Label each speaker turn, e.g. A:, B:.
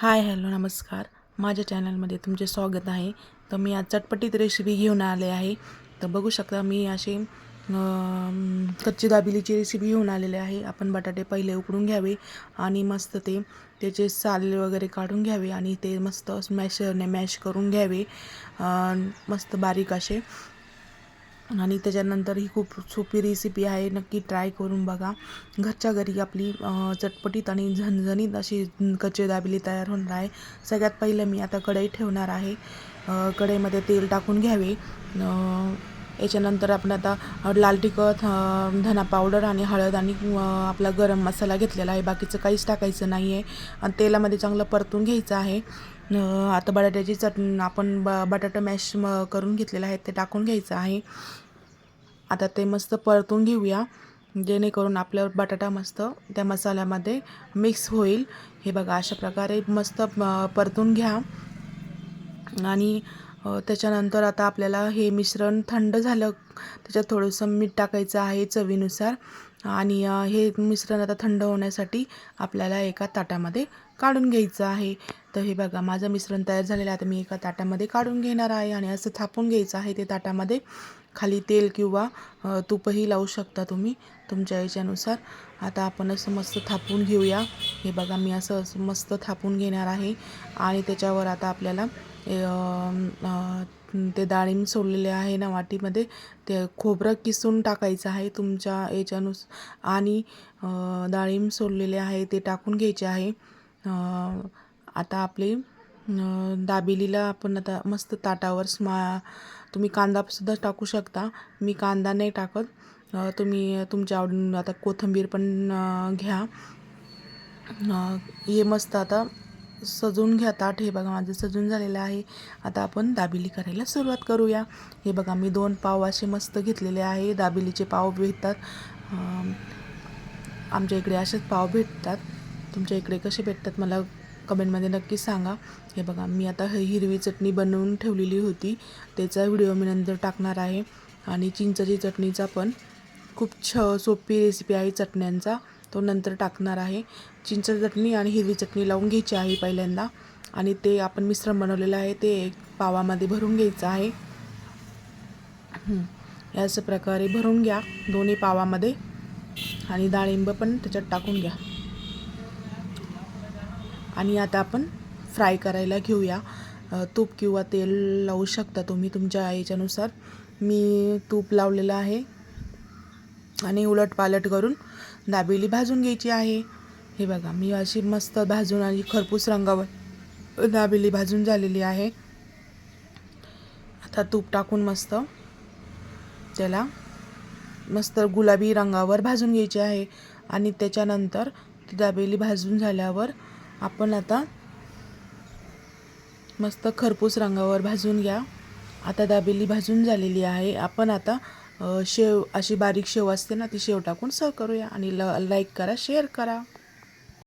A: Hi hello नमस्कार. माझ्या चॅनलमध्ये तुमचे स्वागत आहे. तर मी आज चटपटीत रेसिपी घेऊन आले आहे. तर बघू शकता मी असे कच्ची दाबिलीची रेसिपी घेऊन आलेले आहे. आपण बटाटे पहिले उकडून घ्यावे आणि मस्त ते त्याचे साल वगैरे काढून घ्यावे आणि ते मस्त मॅशरने मॅश करून घ्यावे. मस्त बारीक असे. आणि त्याच्यानंतर ही खूप सोपी रेसिपी आहे. नक्की ट्राय करून बघा. घरच्या घरी आपली चटपटीत आणि झणझणीत अशी कच्चे दाबेली तयार होणार आहे. सगळ्यात पहिलं मी आता कढई ठेवणार आहे. कढईमध्ये तेल टाकून घ्यावे. याच्यानंतर आपण आता लाल तिखट धना पावडर आणि हळद आणि आपला गरम मसाला घेतलेला आहे. बाकीचं काहीच टाकायचं नाही आहे आणि तेलामध्ये चांगलं परतून घ्यायचं आहे. आता बटाट्याची चटणी आपण ब बटाटा मॅश करून घेतलेला आहे. ते टाकून घ्यायचं आहे. आता ते मस्त परतून घेऊया. जेणेकरून आपल्यावर बटाटा मस्त त्या मसाल्यामध्ये मिक्स होईल. हे बघा अशा प्रकारे मस्त परतून घ्या. आणि त्याच्यानंतर आता आपल्याला हे मिश्रण थंड झालं त्याच्यात थोडंसं मीठ टाकायचं आहे चवीनुसार. आणि हे मिश्रण आता थंड होण्यासाठी आपल्याला एका ताटामध्ये काढून घ्यायचं आहे. तर हे बघा माझं मिश्रण तयार झालेलं आहे. आता मी एका ताटामध्ये काढून घेणार आहे आणि असं थापून घ्यायचं आहे ते ताटामध्ये. खाली तेल किंवा तुपही तूपही लावू शकता तुम्ही तुमच्या याच्यानुसार. आता आपण असं मस्त थापून घेऊया. हे बघा मी असं असं मस्त थापून घेणार आहे. आणि त्याच्यावर आता आपल्याला ते डाळिंब सोडलेले आहे ना वाटीमध्ये. ते खोबरं किसून टाकायचं आहे तुमच्या याच्यानुस आणि डाळिंब सोडलेले आहे ते टाकून घ्यायचे आहे. आता आपले दाबिलीला दाबेलीला आपण आता मस्त ताटावर स्मा तुम्ही कांदासुद्धा टाकू शकता. मी कांदा नाही टाकत. तुम्ही तुमच्या आवडीनं आता कोथिंबीर पण घ्या. हे मस्त आता सजून घ्या ताट. हे बघा माझं सजून झालेलं आहे. आता आपण दाबेली करायला सुरुवात करूया. हे बघा मी दोन पाव असे मस्त घेतलेले आहे. दाबेलीचे पाव भेटतात. आमच्या इकडे असेच पाव भेटतात. तुमच्या इकडे कसे भेटतात मला कमेंटमध्ये नक्की सांगा. हे बघा मी आता ही हिरवी चटणी बनवून ठेवलेली होती. त्याचा व्हिडिओ मी नंतर टाकणार आहे. आणि चिंचची चटणीचा पण खूप छ सोपी रेसिपी आहे चटण्यांचा. तो नंतर टाकणार आहे. चिंच चटणी आणि हिरवी चटणी लावून घ्यायची आहे पहिल्यांदा. आणि ते आपण मिश्रण बनवलेलं आहे ते एक पावामध्ये भरून घ्यायचं आहे. याच प्रकारे भरून घ्या दोन्ही पावामध्ये. आणि डाळिंब पण त्याच्यात टाकून घ्या. आणि आता आपण फ्राय करायला घेऊया. तूप किंवा तेल लावू शकता तुम्ही तुमच्या याच्यानुसार मी तूप लावलेलं आहे. आणि उलट पालट करून दाबेली भाजून घ्यायची आहे. हे बघा मी अशी मस्त भाजून आणि खरपूस रंगावर दाबेली भाजून झालेली आहे. आता तूप टाकून मस्त त्याला मस्त गुलाबी रंगावर भाजून घ्यायची आहे. आणि त्याच्यानंतर ती दाबेली भाजून झाल्यावर आपण आता मस्त खरपूस रंगावर भाजून घ्या. आता दाबेली भाजून झालेली आहे. आपण आता शेव अशी बारीक शेव असते ना ती शेव टाकून सर्व करूया आणि ल लाईक करा शेअर करा.